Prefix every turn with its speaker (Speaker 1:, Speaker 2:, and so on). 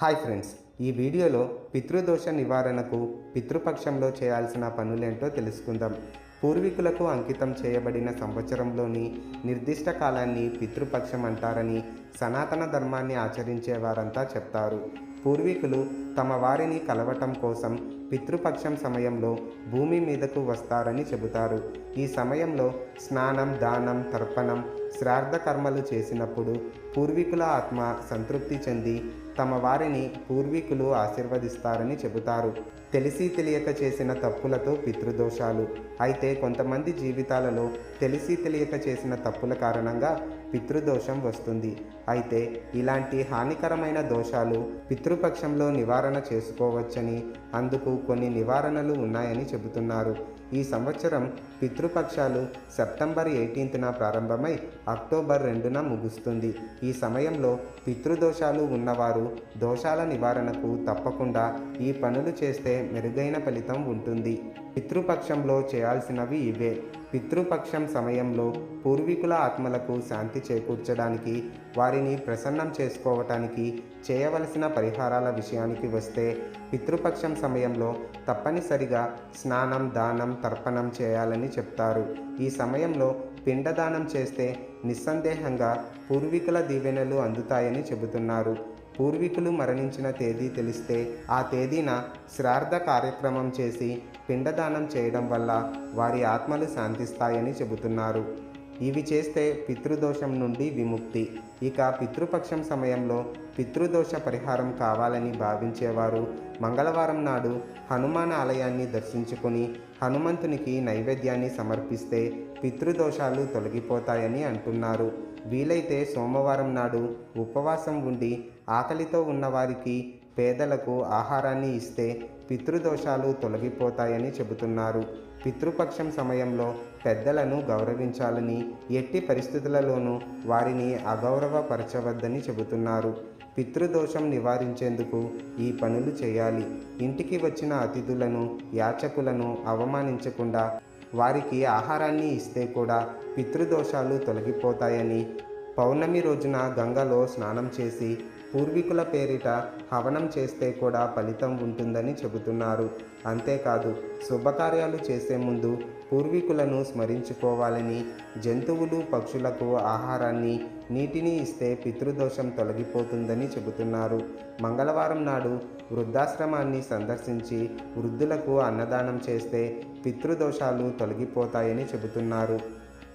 Speaker 1: Hi friends ఈ వీడియోలో పితృదోష నివారణకు పితృపక్షంలో చేయాల్సిన పనులేంటో తెలుసుకుందాం. పూర్వీకులకు అంకితం చేయబడిన సంవత్సరంలోని నిర్దిష్ట కాలాన్ని పితృపక్షం అంటారని సనాతన ధర్మాన్ని ఆచరించే వారంతా చెప్తారు. పూర్వీకులు తమ వారిని కలవటం కోసం పితృపక్షం సమయంలో భూమి మీదకు వస్తారని చెబుతారు. ఈ సమయంలో స్నానం దానం తర్పణం శ్రాద్ధ కర్మలు చేసినప్పుడు పూర్వీకుల ఆత్మ సంతృప్తి చెంది తమ వారిని పూర్వీకులు ఆశీర్వదిస్తారని చెబుతారు. తెలిసి తెలియక చేసిన తప్పులతో పితృదోషాలు. అయితే కొంతమంది జీవితాలలో తెలిసి తెలియక చేసిన తప్పుల కారణంగా పితృదోషం వస్తుంది. అయితే ఇలాంటి హానికరమైన దోషాలు పితృపక్షంలో నివారణ చేసుకోవచ్చని అందుకు కొన్ని నివారణలు ఉన్నాయని చెబుతున్నారు. ఈ సంవత్సరం పితృపక్షాలు సెప్టెంబర్ ఎయిటీన్త్న ప్రారంభమై అక్టోబర్ రెండున ముగుస్తుంది. ఈ సమయంలో పితృదోషాలు ఉన్నవారు దోషాల నివారణకు తప్పకుండా ఈ పనులు చేస్తే మెరుగైన ఫలితం ఉంటుంది. పితృపక్షంలో చేయాల్సినవి ఇవే. పితృపక్షం సమయంలో పూర్వీకుల ఆత్మలకు శాంతి చేకూర్చడానికి వారిని ప్రసన్నం చేసుకోవటానికి చేయవలసిన పరిహారాల విషయానికి వస్తే పితృపక్షం సమయంలో తప్పనిసరిగా స్నానం దానం తర్పణం చేయాలని చెప్తారు. ఈ సమయంలో పిండదానం చేస్తే నిస్సందేహంగా పూర్వీకుల దీవెనలు అందుతాయని చెబుతున్నారు. పూర్వీకులు మరణించిన తేదీ తెలిస్తే ఆ తేదీన శ్రార్థ కార్యక్రమం చేసి పిండదానం చేయడం వల్ల వారి ఆత్మలు శాంతిస్తాయని చెబుతున్నారు. ఇవి చేస్తే పితృదోషం నుండి విముక్తి. ఇక పితృపక్షం సమయంలో పితృదోష పరిహారం కావాలని భావించేవారు. మంగళవారం నాడు హనుమాన్ ఆలయాన్ని దర్శించుకుని హనుమంతునికి నైవేద్యాన్ని సమర్పిస్తే పితృదోషాలు తొలగిపోతాయని అంటున్నారు. వీలైతే సోమవారం నాడు ఉపవాసం ఉండి ఆకలితో ఉన్నవారికి పేదలకు ఆహారాన్ని ఇస్తే పితృదోషాలు తొలగిపోతాయని చెబుతున్నారు. పితృపక్షం సమయంలో పెద్దలను గౌరవించాలని ఎట్టి పరిస్థితులలోనూ వారిని అగౌరవపరచవద్దని చెబుతున్నారు. పితృదోషం నివారించేందుకు ఈ పనులు చేయాలి. ఇంటికి వచ్చిన అతిథులను యాచకులను అవమానించకుండా వారికి ఆహారాన్ని ఇస్తే కూడా పితృదోషాలు తొలగిపోతాయని పౌర్ణమి రోజున గంగలో స్నానం చేసి పూర్వీకుల పేరిట హవనం చేస్తే కూడా ఫలితం ఉంటుందని చెబుతున్నారు. అంతేకాదు శుభకార్యాలు చేసే ముందు పూర్వీకులను స్మరించుకోవాలని జంతువులు పక్షులకు ఆహారాన్ని నీటిని ఇస్తే పితృదోషం తొలగిపోతుందని చెబుతున్నారు. మంగళవారం నాడు వృద్ధాశ్రమాన్ని సందర్శించి వృద్ధులకు అన్నదానం చేస్తే పితృదోషాలు తొలగిపోతాయని చెబుతున్నారు.